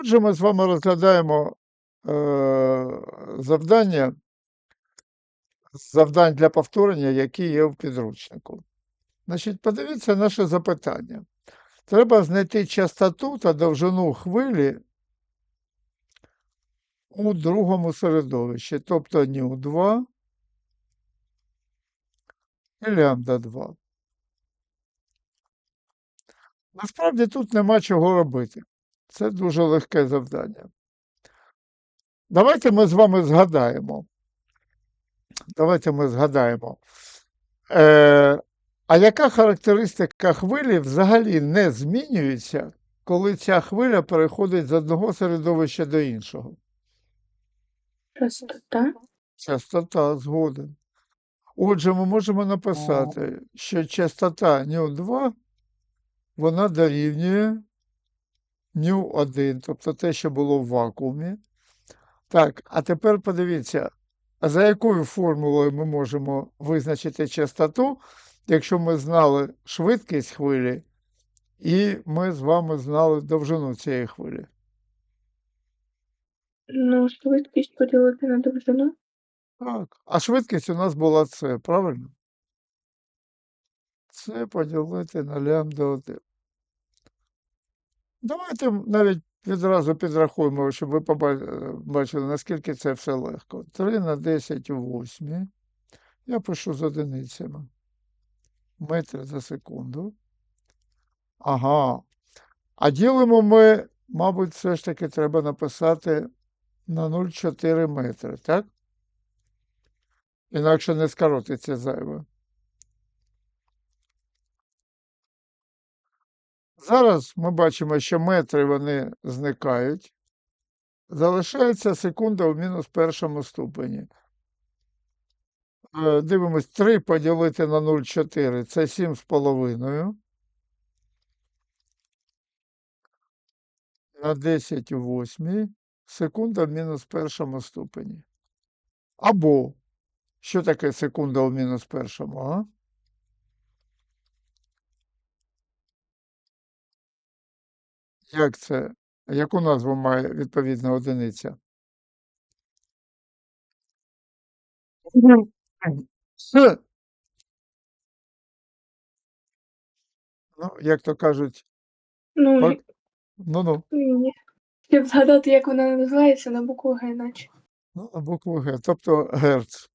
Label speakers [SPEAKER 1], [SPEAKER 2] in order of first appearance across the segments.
[SPEAKER 1] Отже, ми з вами розглядаємо е, завдання, завдань для повторення, які є в підручнику. Значить, подивіться наше запитання. Треба знайти частоту та довжину хвилі у другому середовищі, тобто ню2 і лямбда 2. Насправді тут нема чого робити. Це дуже легке завдання. Давайте ми з вами згадаємо. Давайте ми згадаємо. Е, а яка характеристика хвилі взагалі не змінюється, коли ця хвиля переходить з одного середовища до іншого?
[SPEAKER 2] Частота.
[SPEAKER 1] Частота згоден. Отже, ми можемо написати, що частота ню2 вона дорівнює ню1, тобто те, що було в вакуумі. Так, а тепер подивіться, за якою формулою ми можемо визначити частоту, якщо ми знали швидкість хвилі, і ми з вами знали довжину цієї хвилі.
[SPEAKER 2] Ну, швидкість поділити на довжину.
[SPEAKER 1] Так. А швидкість у нас була це, правильно? Це поділити на лямбда 1. Давайте навіть відразу підрахуємо, щоб ви поба- бачили, наскільки це все легко. 3 на 10 у 8. Я пишу з одиницями. Метри за секунду. Ага. А ділимо ми, мабуть, все ж таки треба написати на 0,4 метри, так? Інакше не скоротиться зайве. Зараз ми бачимо, що метри вони зникають. Залишається секунда у мінус першому ступені. Е, Дивимось, 3 поділити на 0,4 це 7,5. На 10 у 8 секунда в мінус першому ступені. Або, що таке секунда у мінус першому, а? Як це? Яку назву має відповідна одиниця? С. Ну, як то кажуть,
[SPEAKER 2] Ну,
[SPEAKER 1] Так. ну-ну,
[SPEAKER 2] ні. Щоб згадати, як вона називається, на букву Г, наче.
[SPEAKER 1] ну, на букву Г, тобто Герц.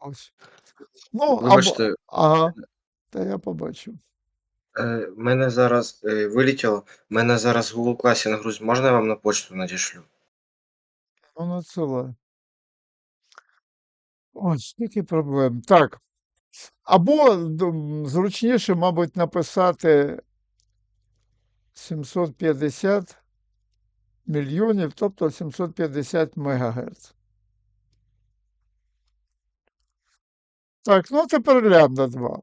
[SPEAKER 1] Ось. Ну, або,
[SPEAKER 3] Вибачте,
[SPEAKER 1] ага, та я побачив.
[SPEAKER 3] Е, мене зараз е, вилетіло, мене зараз Google класі на грузі. Можна я вам на почту надішлю?
[SPEAKER 1] Ну, надсилай. Ось, скільки проблем. Так. Або зручніше, мабуть, написати 750 мільйонів, тобто 750 мегагерц. Так, ну тепер лямбда 2.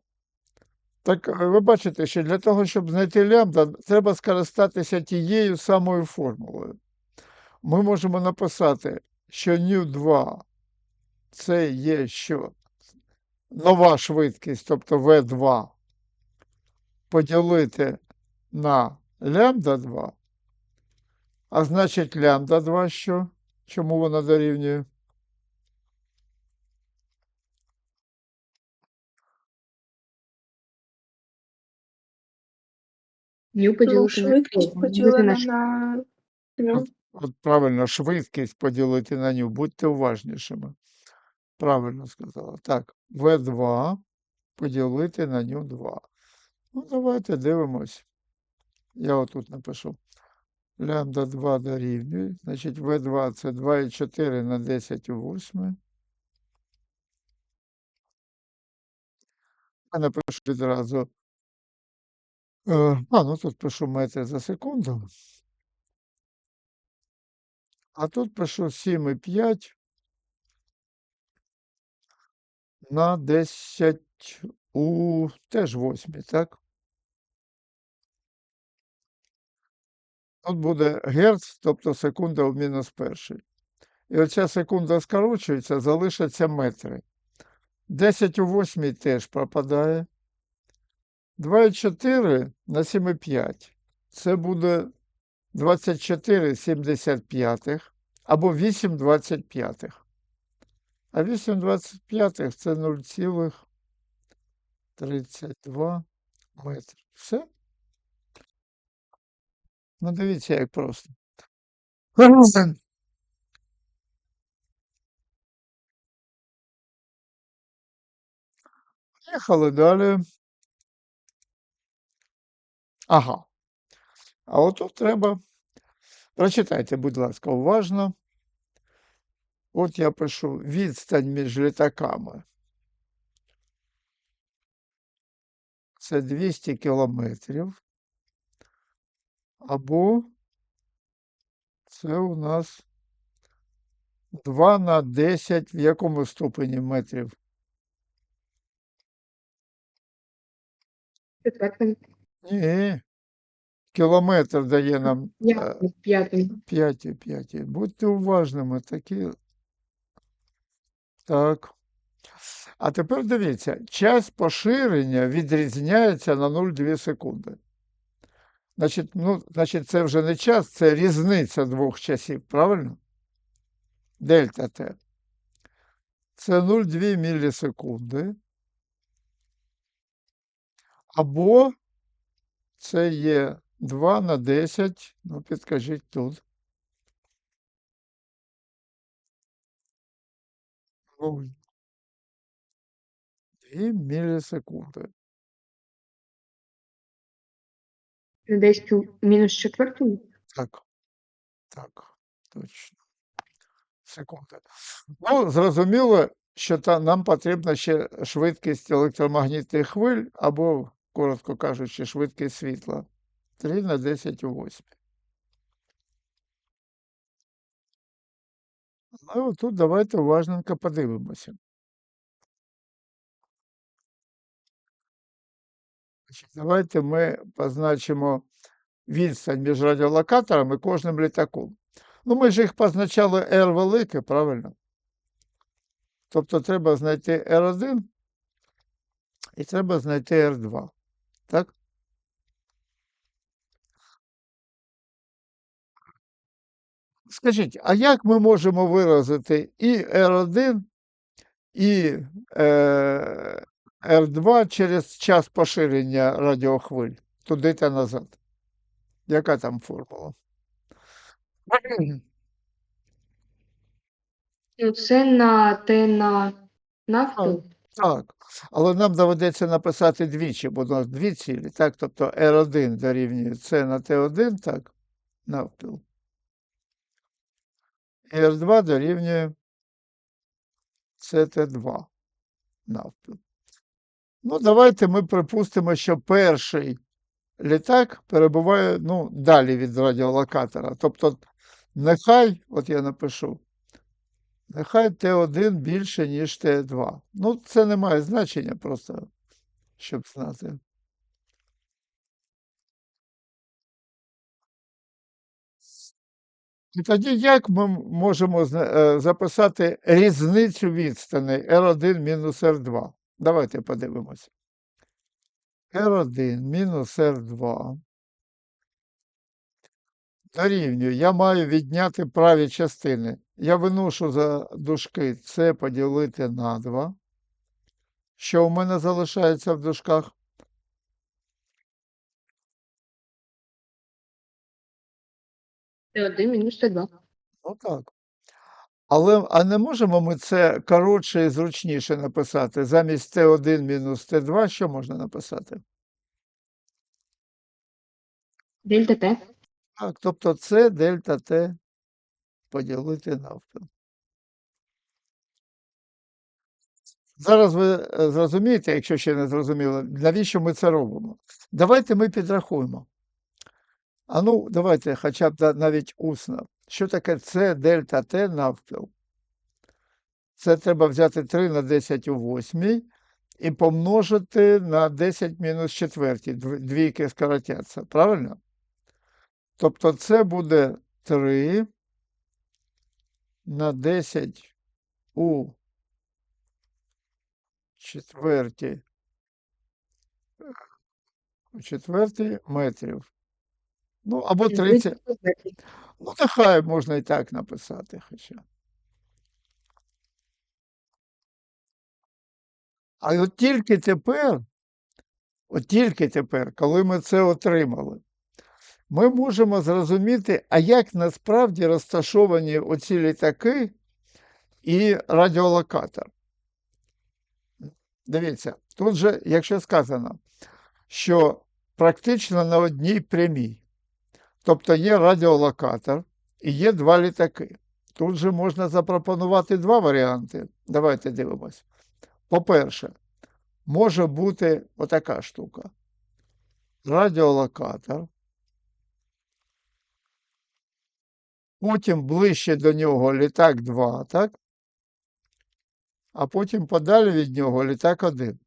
[SPEAKER 1] Так, е, ви бачите, що для того, щоб знайти лямбда, треба скористатися тією самою формулою. Ми можемо написати, що ню2 це є що? Нова швидкість, тобто V2, поділити на лямбда 2. А значить лямбда 2 що? Чому вона дорівнює?
[SPEAKER 4] Ню
[SPEAKER 2] Ну,
[SPEAKER 4] поділити на
[SPEAKER 2] швидкість
[SPEAKER 4] що?
[SPEAKER 2] поділена
[SPEAKER 4] ш-
[SPEAKER 2] на.
[SPEAKER 1] От правильно, швидкість поділити на ню. Будьте уважнішими. Правильно сказала. Так, V2 поділити на ню 2. Ну, давайте дивимось. Я отут напишу. Лямбда 2 дорівнює. Значить, V2 це 2,4 на 10 у 8. Я напишу відразу. Е, а, ну тут пишу метри за секунду. А тут пишу 7,5 на 10 у теж 8, так? Тут буде герц, тобто секунда в мінус перший. І оця секунда скорочується, залишаться метри. 10 у 8 теж пропадає. 2,4 на 7,5. це буде 24,75 або 8,25. А 8,25 це 0,32 метри. Все? Ну, дивіться, як просто. Поїхали далі. Ага. А отут треба. Прочитайте, будь ласка, уважно. От я пишу відстань між літаками. Це 200 кілометрів. Або це у нас 2 на 10 в якому ступені метрів?
[SPEAKER 2] Четвертим.
[SPEAKER 1] Ні. Кілометр дає нам
[SPEAKER 2] П'ятим. П'ятим.
[SPEAKER 1] П'яті, п'яті. Будьте уважними, такі. Так. А тепер дивіться, час поширення відрізняється на 0,2 секунди. Значить, ну, значить, це вже не час, це різниця двох часів, правильно? Дельта Т. Це 0,2 мілісекунди. Або це є 2 на 10, ну підкажіть тут. Нуль. 2 мілісекунди.
[SPEAKER 2] Десь мінус четвертому.
[SPEAKER 1] Так. Так, точно. Секунда. Ну, зрозуміло, що та, нам потрібна ще швидкість електромагнітних хвиль, або, коротко кажучи, швидкість світла. 3 на 10 у 8. Ну, тут давайте уважненько подивимося. Давайте ми позначимо відстань між радіолокаторами і кожним літаком. Ну, ми ж їх позначали R велике, правильно? Тобто треба знайти R1 і треба знайти R2. Так? Скажіть, а як ми можемо виразити і R1, і е, R2 через час поширення радіохвиль туди та назад? Яка там формула?
[SPEAKER 2] Це на те на нафту.
[SPEAKER 1] Так, але нам доведеться написати двічі, бо у нас дві цілі, так? Тобто R1 дорівнює С на Т1, так, навпіл. І R2 дорівнює СТ2 навпіл. Ну, давайте ми припустимо, що перший літак перебуває ну, далі від радіолокатора. Тобто, нехай, от я напишу, нехай Т1 більше, ніж Т2. Ну, це не має значення просто, щоб знати. І тоді як ми можемо е, записати різницю відстаней R1 мінус R2? Давайте подивимося. R1 мінус R2 дорівнює. Я маю відняти праві частини. Я виношу за дужки це поділити на 2. Що у мене залишається в дужках?
[SPEAKER 2] Т1 мінус Т2.
[SPEAKER 1] Ну так. Але а не можемо ми це коротше і зручніше написати. Замість Т1 мінус Т2, що можна написати?
[SPEAKER 2] Дельта Т.
[SPEAKER 1] Так, тобто це дельта Т поділити навпіл. Зараз ви е, зрозумієте, якщо ще не зрозуміли, навіщо ми це робимо. Давайте ми підрахуємо. А ну, давайте хоча б навіть усно. Що таке С дельта Т навпіл? Це треба взяти 3 на 10 у 8 і помножити на 10 мінус четвертій. Дв- Двійки скоротяться, правильно? Тобто це буде 3 на 10 у четвертій, у четвертій метрів. Ну, або 30. Ну, нехай можна і так написати хоча. А от тільки тепер, от тільки тепер, коли ми це отримали, ми можемо зрозуміти, а як насправді розташовані оці літаки і радіолокатор. Дивіться, тут же, якщо сказано, що практично на одній прямій, тобто є радіолокатор і є два літаки. Тут же можна запропонувати два варіанти. Давайте дивимось. По-перше, може бути отака штука. Радіолокатор. Потім ближче до нього літак 2, так? А потім подалі від нього літак 1.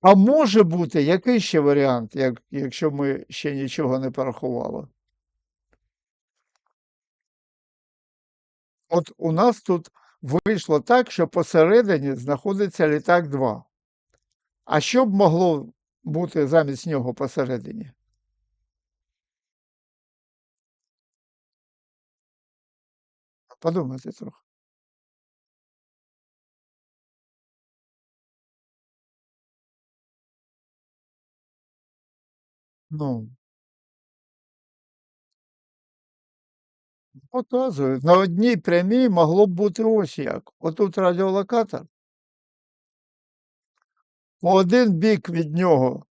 [SPEAKER 1] А може бути який ще варіант, як, якщо ми ще нічого не порахували? От у нас тут вийшло так, що посередині знаходиться літак 2. А що б могло бути замість нього посередині? Подумайте трохи. Ну, показую. На одній прямій могло б бути ось як. Отут радіолокатор. По один бік від нього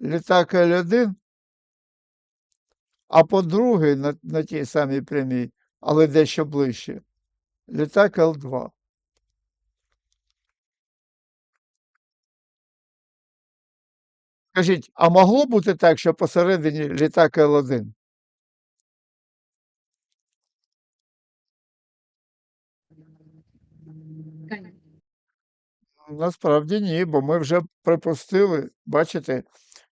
[SPEAKER 1] літак Л1, а по другий на, на тій самій прямій, але дещо ближче, літак Л2. Скажіть, а могло бути так, що посередині літак Л1? Насправді ні, бо ми вже припустили, бачите,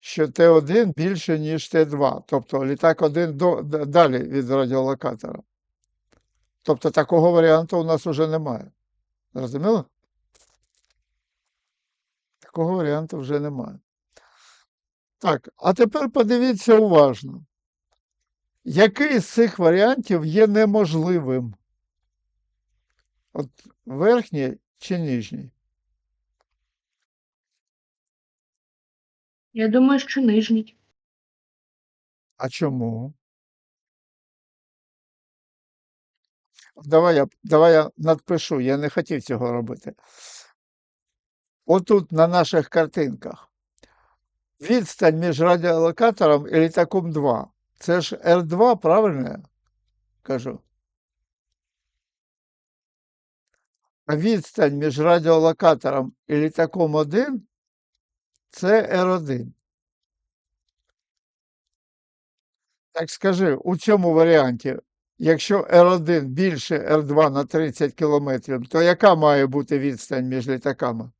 [SPEAKER 1] що Т1 більше, ніж Т2. Тобто літак 1 до, далі від радіолокатора. Тобто такого варіанту у нас вже немає. Зрозуміло? Такого варіанту вже немає. Так, а тепер подивіться уважно. Який з цих варіантів є неможливим? От верхній чи нижній?
[SPEAKER 4] Я думаю, що нижній.
[SPEAKER 1] А чому? Давай я, давай я надпишу, я не хотів цього робити. Отут на наших картинках. Відстань між радіолокатором і літаком 2. Це ж R2, правильно я кажу? А відстань між радіолокатором і літаком 1 це R1. Так скажи, у цьому варіанті, якщо R1 більше R2 на 30 км, то яка має бути відстань між літаками?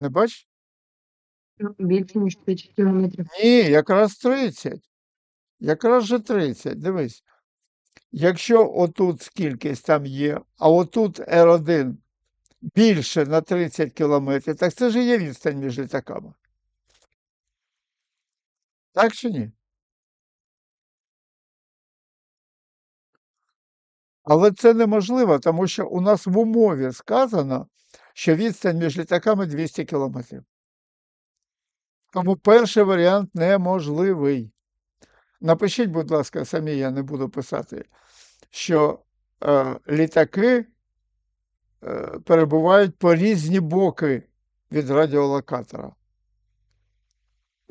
[SPEAKER 1] Не бачиш?
[SPEAKER 4] Ну, Більше, ніж 30 кілометрів.
[SPEAKER 1] Ні, якраз 30. Якраз же 30. Дивись. Якщо отут скількись там є, а отут R1 більше на 30 кілометрів, так це ж є відстань між літаками. Так чи ні? Але це неможливо, тому що у нас в умові сказано, що відстань між літаками 200 кілометрів. Тому перший варіант неможливий. Напишіть, будь ласка, самі я не буду писати, що е, літаки перебувають по різні боки від радіолокатора.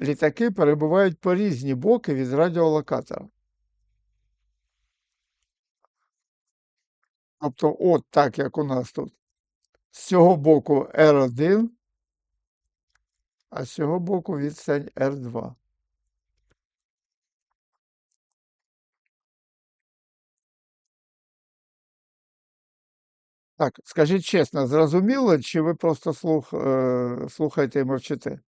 [SPEAKER 1] Літаки перебувають по різні боки від радіолокатора. Тобто, от так, як у нас тут. З цього боку R1, а з цього боку відстань R2. Так, скажіть чесно, зрозуміло, чи ви просто слух, е, слухаєте і мовчите?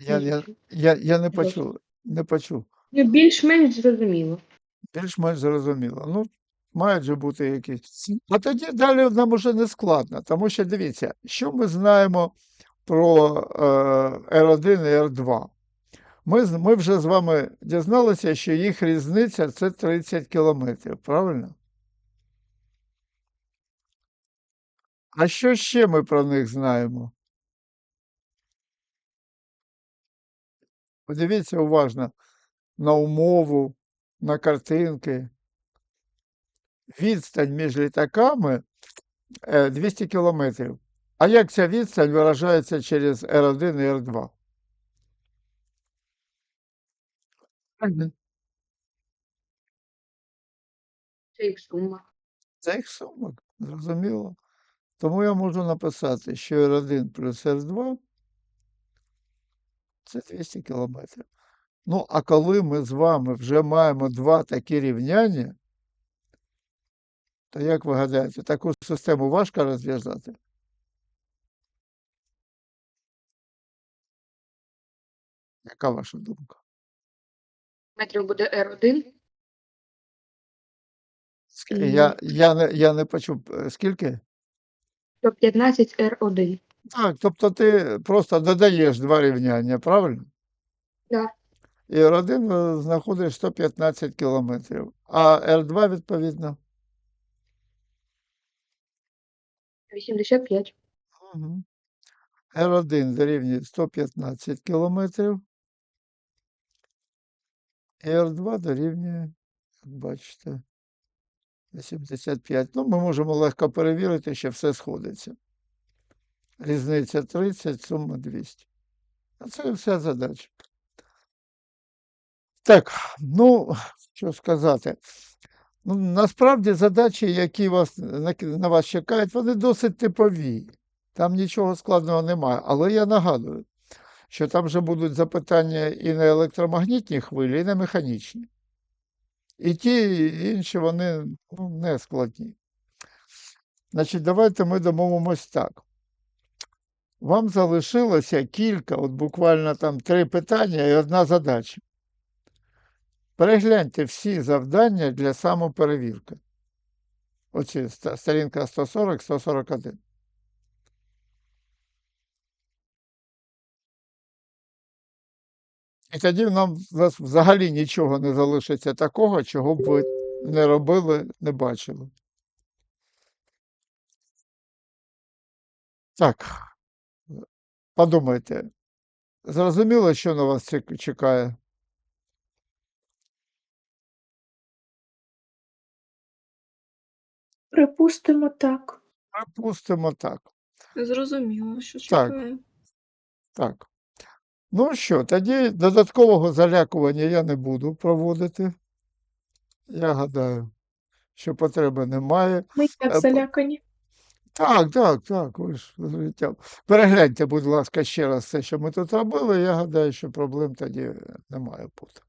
[SPEAKER 1] Я, я, я, я не почув, не почув.
[SPEAKER 4] Ну, більш-менш зрозуміло.
[SPEAKER 1] Більш-менш зрозуміло. Ну, мають же бути якісь. А тоді далі нам уже не складно, тому що дивіться, що ми знаємо про е, R1 і R2. Ми, ми вже з вами дізналися, що їх різниця це 30 кілометрів, правильно? А що ще ми про них знаємо? Подивіться уважно на умову, на картинки. Відстань між літаками е, 200 кілометрів. А як ця відстань виражається через R1 і R2? Мгм.
[SPEAKER 4] Це їх сума.
[SPEAKER 1] Сумок, зрозуміло. Тому я можу написати, що R1 плюс R2 це 200 кілометрів. Ну, а коли ми з вами вже маємо два такі рівняння, то як ви гадаєте, таку систему важко розв'язати? Яка ваша думка?
[SPEAKER 4] Метрів буде R1.
[SPEAKER 1] Я, я, не, я не почув, е, скільки?
[SPEAKER 4] 115 R1.
[SPEAKER 1] Так, тобто ти просто додаєш два рівняння, правильно?
[SPEAKER 4] Да.
[SPEAKER 1] І R1 е, знаходиш 115 кілометрів, а R2 відповідно.
[SPEAKER 4] 85.
[SPEAKER 1] Мгм. R1 дорівнює 115 кілометрів, і R2 дорівнює, як бачите, 85. Ну, ми можемо легко перевірити, що все сходиться. Різниця 30, сума 200. А це вся задача. Так, ну, що сказати. Ну, насправді задачі, які вас, на вас чекають, вони досить типові. Там нічого складного немає. Але я нагадую, що там вже будуть запитання і на електромагнітні хвилі, і на механічні. І ті, і інші вони ну, не складні. Значить, давайте ми домовимось так. Вам залишилося кілька, от буквально там три питання і одна задача. Перегляньте всі завдання для самоперевірки. Оці сторінка 140-141. І тоді нам в нас взагалі нічого не залишиться такого, чого б ви не робили, не бачили. Так, подумайте. Зрозуміло, що на вас чекає?
[SPEAKER 2] Припустимо так.
[SPEAKER 1] Припустимо так.
[SPEAKER 2] Зрозуміло, що
[SPEAKER 1] Так.
[SPEAKER 2] чекає.
[SPEAKER 1] Так. Ну що, тоді додаткового залякування я не буду проводити. Я гадаю, що потреби немає.
[SPEAKER 2] Ми і
[SPEAKER 1] Е,
[SPEAKER 2] так залякані.
[SPEAKER 1] Так, так, так, ви ж. Перегляньте, будь ласка, ще раз те, що ми тут робили. Я гадаю, що проблем тоді немає бути.